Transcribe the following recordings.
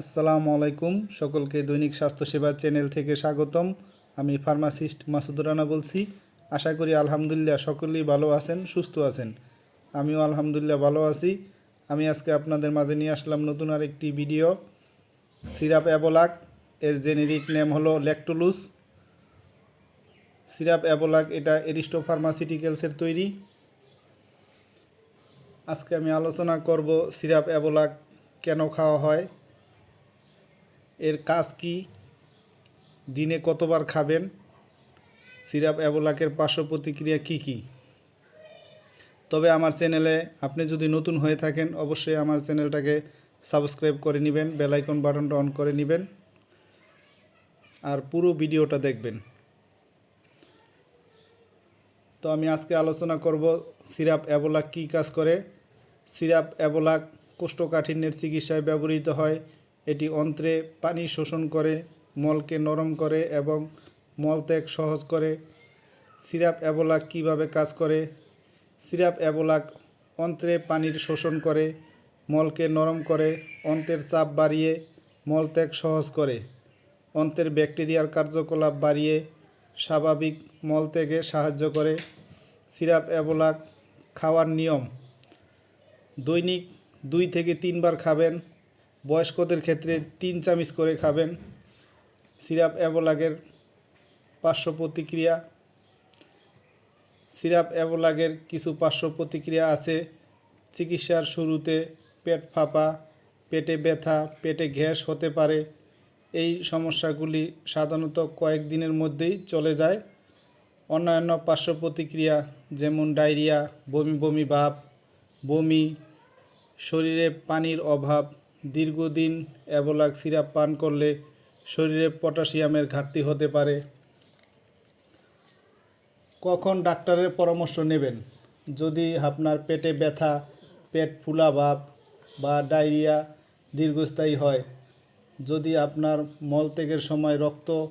আসসালামু আলাইকুম। সকলকে দৈনিক স্বাস্থ্যসেবা চ্যানেল থেকে স্বাগতম। আমি ফার্মাসিস্ট মাসুদুর রানা বলছি। আশা করি আলহামদুলিল্লাহ সকলেই ভালো আছেন, সুস্থ আছেন। আমিও আলহামদুলিল্লাহ ভালো আছি। আমি আজকে আপনাদের মাঝে নিয়ে আসলাম নতুন আর একটি ভিডিও। সিরাপ অ্যাবোলাক এর জেনেরিক নেম হলো ল্যাকটোলুস। সিরাপ অ্যাবোলাক এটা এরিস্টো ফার্মাসিউটিক্যালসের তৈরি। আজকে আমি আলোচনা করব সিরাপ অ্যাবোলাক কেন খাওয়া হয়। এর কাজ কি? দিনে কতবার খাবেন? সিরাপ অ্যাবোলাকের পার্শ্ব প্রতিক্রিয়া কী কী? তবে আমার চ্যানেলে আপনি যদি নতুন হয়ে থাকেন, অবশ্যই আমার চ্যানেলটাকে সাবস্ক্রাইব করে নেবেন বেলাইকন বাটনটা অন করে নেবেন, আর পুরো ভিডিওটা দেখবেন। তো আমি আজকে আলোচনা করব সিরাপ অ্যাবোলাক কী কাজ করে? সিরাপ অ্যাবোলাক কোষ্ঠকাঠিন্যের চিকিৎসায় ব্যবহৃত হয় এটি অন্ত্রে পানি শোষণ করে, মলকে নরম করে এবং মলত্যাগ সহজ করে। সিরাপ অ্যাবোলাক কীভাবে কাজ করে? সিরাপ অ্যাবোলাক অন্ত্রে পানির শোষণ করে, মলকে নরম করে, অন্ত্রের চাপ বাড়িয়ে, মলত্যাগ সহজ করে। অন্ত্রের ব্যাকটেরিয়ার কার্যকলাপ বাড়িয়ে, স্বাভাবিক মলত্যাগে সাহায্য করে। সিরাপ অ্যাবোলাক খাওয়ার নিয়ম। দৈনিক দুই থেকে তিনবার খাবেন। বয়স্কদের ক্ষেত্রে তিন চামচ করে খাবেন। সিরাপ অ্যাবোলাগের পার্শ্ব প্রতিক্রিয়া। সিরাপ অ্যাবোলাগের কিছু পার্শ্ব প্রতিক্রিয়া আছে। চিকিৎসার শুরুতে পেট ফাঁপা, পেটে ব্যথা, পেটে গ্যাস হতে পারে। এই সমস্যাগুলি সাধারণত কয়েকদিনের মধ্যেই চলে যায়। অন্যান্য পার্শ্ব প্রতিক্রিয়া যেমন ডায়রিয়া, বমি বমি ভাব, বমি, শরীরে পানির অভাব দীর্ঘদিন অ্যাবোলাক সিরাপ পান করলে শরীরে পটাশিয়ামের ঘাটতি হতে পারে। কখন ডাক্তারের পরামর্শ নেবেন? যদি আপনার পেটে ব্যথা, পেট ফুলা ভাব বা ডায়রিয়া দীর্ঘস্থায়ী হয়, যদি আপনার মলত্যাগের সময় রক্ত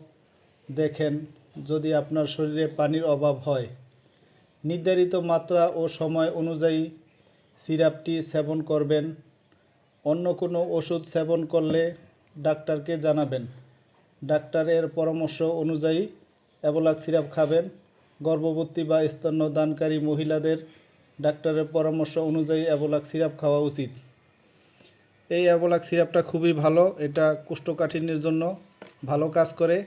দেখেন, যদি আপনার শরীরে পানির অভাব হয়। নির্ধারিত মাত্রা ও সময় অনুযায়ী সিরাপটি সেবন করবেন। অন্য কোনো ওষুধ সেবন করলে ডাক্তারকে জানাবেন। ডাক্তারের পরামর্শ অনুযায়ী অ্যাবোলাক সিরাপ খাবেন। গর্ভবতী বা স্তন্যদানকারী মহিলাদের ডাক্তারের পরামর্শ অনুযায়ী অ্যাবোলাক সিরাপ খাওয়া উচিত। এই অ্যাবোলাক সিরাপটা খুবই ভালো, এটা কোষ্ঠকাঠিন্যের জন্য ভালো কাজ করে।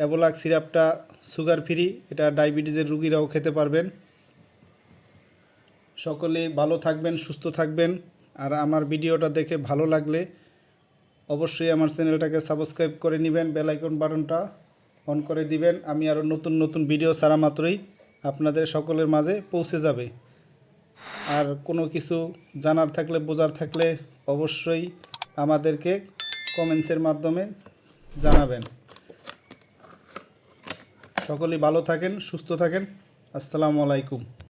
অ্যাবোলাক সিরাপটা সুগার ফ্রি, এটা ডায়াবেটিসের রুগীরাও খেতে পারবেন। সকলেই ভালো থাকবেন, সুস্থ থাকবেন। আর আমার ভিডিওটা দেখে ভালো লাগলে অবশ্যই আমার চ্যানেলটাকে সাবস্ক্রাইব করে নেবেন, বেল আইকন বাটনটা অন করে দিবেন। আমি আরও নতুন নতুন ভিডিও সারা মাত্রই আপনাদের সকলের মাঝে পৌঁছে যাবে। আর কোনো কিছু জানার থাকলে, বোঝার থাকলে অবশ্যই আমাদেরকে কমেন্টসের মাধ্যমে জানাবেন। সকলেই ভালো থাকেন, সুস্থ থাকেন। আসসালামু আলাইকুম।